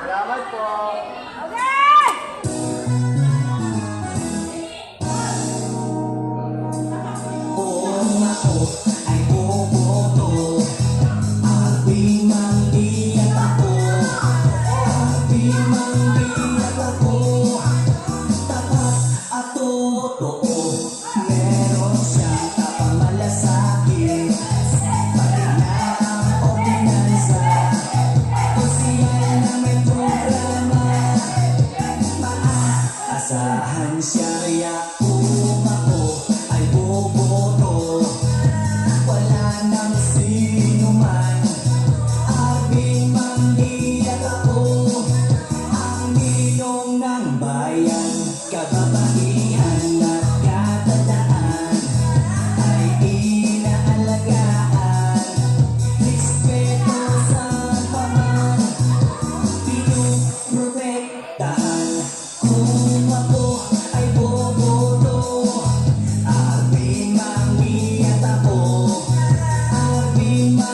Salamat po. Okay! Kung ako ay boboto Abi manggiyat ako Abi manggiyat ako Tapat at totoo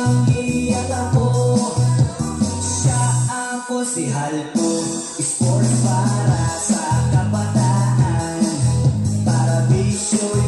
pamilya ako. Siya ako si Halpo. Sports para sa kabataan. Para bisyo'y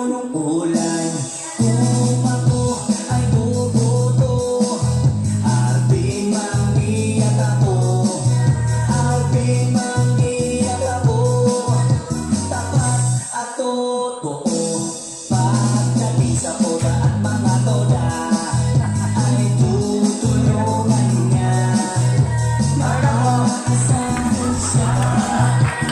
يخلق